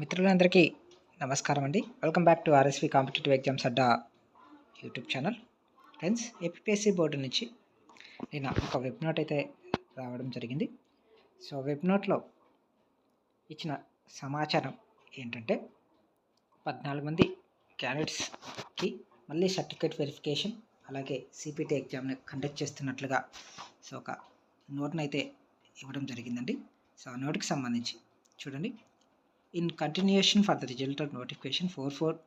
మిత్రులందరికీ నమస్కారం అండి. Welcome back to RSV competitive exams Adda YouTube channel friends APSC board నుంచి నేను ఒక వెబ్ నోట్ అయితే రావడం జరిగింది. సో వెబ్ నోట్లో ఇచ్చిన సమాచారం ఏంటంటే పద్నాలుగు మంది క్యాండిడేట్స్కి మళ్ళీ సర్టిఫికేట్ వెరిఫికేషన్ అలాగే సిపిటి ఎగ్జామ్ని కండక్ట్ చేస్తున్నట్లుగా సో ఒక నోట్ని అయితే ఇవ్వడం జరిగిందండి. సో ఆ నోట్కి సంబంధించి చూడండి. in continuation for the result of notification 44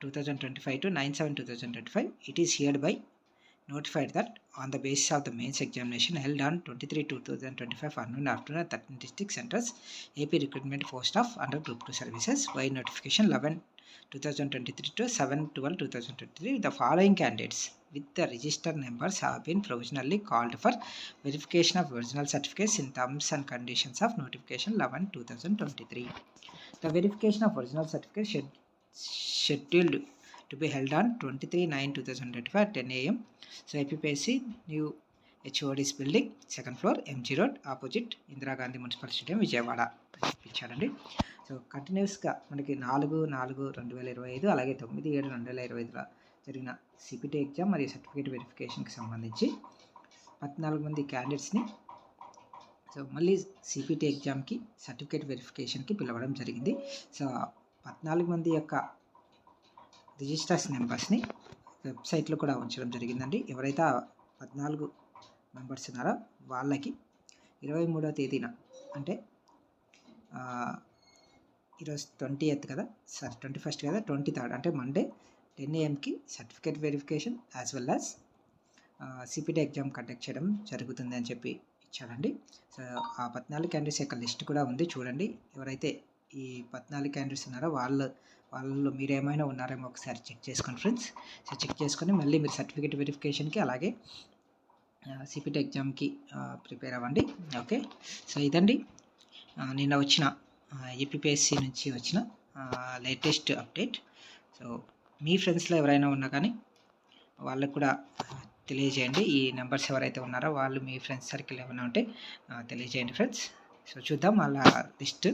2025 to 97 2025 it is hereby notified that on the basis of the mains examination held on 23 2025 afternoon afternoon at 13 district centers ap recruitment post of under group 2 services. By notification 11 2023 to 7 12 2023 the following candidates with the register numbers have been provisionally called for verification of original certificates in terms and conditions of notification 11 2023 the verification of original certificates shed- scheduled to be held on 23 9 2025 at 10 a.m. So APPSC new HOD's building second floor MG Road opposite Indira Gandhi municipal stadium Vijayawada ఇచ్చాడండి so కంటిన్యూస్గా మనకి నాలుగు నాలుగు రెండు వేల ఇరవై ఐదు అలాగే తొమ్మిది ఏడు రెండు వేల ఇరవై ఐదులో జరిగిన సిపిటి ఎగ్జామ్ మరియు సర్టిఫికేట్ వెరిఫికేషన్కి సంబంధించి పద్నాలుగు మంది క్యాండిడేట్స్ని సో మళ్ళీ సిపిటి ఎగ్జామ్కి సర్టిఫికేట్ వెరిఫికేషన్కి పిలవడం జరిగింది. సో పద్నాలుగు మంది యొక్క రిజిస్టర్స్ నెంబర్స్ని వెబ్సైట్లో కూడా ఉంచడం జరిగిందండి. ఎవరైతే పద్నాలుగు మెంబర్స్ ఉన్నారో వాళ్ళకి ఇరవై మూడో తేదీన అంటే ఈరోజు ట్వంటీ ఎయిత్ కదా? సారీ ట్వంటీ ఫస్ట్ కదా? ట్వంటీ థర్డ్ అంటే Monday ten ఏఎంకి certificate verification as well as CPT exam conduct చేయడం జరుగుతుంది అని చెప్పి ఇచ్చారండి. సో ఆ పద్నాలుగు క్యాండిడేట్స్ యొక్క లిస్ట్ కూడా ఉంది చూడండి. ఎవరైతే ఈ పద్నాలుగు క్యాండిడేట్స్ ఉన్నారో వాళ్ళు వాళ్ళు మీరు ఏమైనా ఉన్నారేమో ఒకసారి చెక్ చేసుకోండి ఫ్రెండ్స్ సో చెక్ చేసుకొని మళ్ళీ మీరు సర్టిఫికేట్ వెరిఫికేషన్కి అలాగే సిపిటీ ఎగ్జామ్కి ప్రిపేర్ అవ్వండి. ఓకే సో ఇదండి. నిన్న వచ్చిన ఏపీఎస్సి నుంచి వచ్చిన లేటెస్ట్ అప్డేట్ సో మీ ఫ్రెండ్స్లో ఎవరైనా ఉన్నా కానీ వాళ్ళకు కూడా తెలియజేయండి. ఈ నెంబర్స్ ఎవరైతే ఉన్నారో వాళ్ళు మీ ఫ్రెండ్స్ సర్కిల్ ఏమైనా ఉంటే తెలియజేయండి ఫ్రెండ్స్ సో చూద్దాం వాళ్ళ లిస్ట్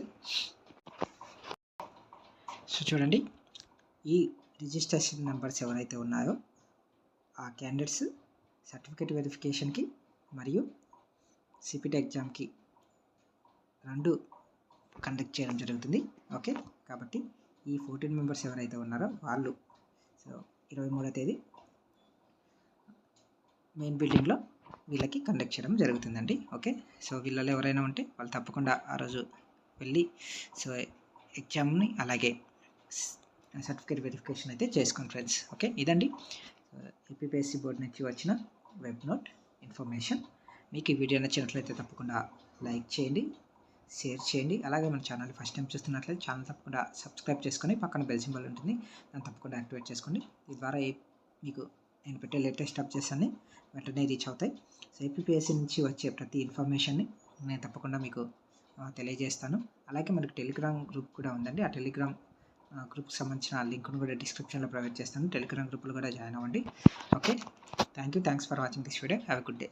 సో చూడండి. ఈ రిజిస్ట్రేషన్ నెంబర్స్ ఎవరైతే ఉన్నాయో ఆ క్యాండిడేట్స్ సర్టిఫికేట్ వెరిఫికేషన్కి మరియు సిపిటి ఎగ్జామ్కి రెండు కండక్ట్ చేయడం జరుగుతుంది. ఓకే కాబట్టి ఈ ఫోర్టీన్ మెంబర్స్ ఎవరైతే ఉన్నారో వాళ్ళు సో ఇరవై మూడో తేదీ మెయిన్ బిల్డింగ్లో వీళ్ళకి కండక్ట్ చేయడం జరుగుతుందండి. ఓకే సో వీళ్ళలో ఎవరైనా ఉంటే వాళ్ళు తప్పకుండా ఆ రోజు వెళ్ళి సో ఎగ్జామ్ని అలాగే సర్టిఫికేట్ వెరిఫికేషన్ అయితే చేసుకోండి ఫ్రెండ్స్ ఓకే ఇదండి. ఏపీఎస్సి బోర్డు నుంచి వచ్చిన వెబ్ నోట్ ఇన్ఫర్మేషన్ మీకు ఈ వీడియో నచ్చినట్లయితే తప్పకుండా లైక్ చేయండి. షేర్ చేయండి. అలాగే మన ఛానల్ ఫస్ట్ టైం చూస్తున్నట్లయితే ఛానల్ తప్పకుండా సబ్స్క్రైబ్ చేసుకొని పక్కన బెల్ సింబల్ ఉంటుంది. దాన్ని తప్పకుండా యాక్టివేట్ చేసుకోండి. ఈ ద్వారా మీకు నేను పెట్టే లేటెస్ట్ అప్డేట్స్ అన్ని వెంటనే రీచ్ అవుతాయి. సో ఏపీఎస్సీ నుంచి వచ్చే ప్రతి ఇన్ఫర్మేషన్ని నేను తప్పకుండా మీకు తెలియజేస్తాను. అలాగే మనకు టెలిగ్రామ్ గ్రూప్ కూడా ఉందండి. ఆ టెలిగ్రామ్ గ్రూప్కి సంబంధించిన లింక్ను కూడా డిస్క్రిప్షన్లో ప్రొవైడ్ చేస్తాను. టెలిగ్రామ్ గ్రూప్లో కూడా జాయిన్ అవ్వండి. Okay? Thank you thanks for watching this video. Have good day.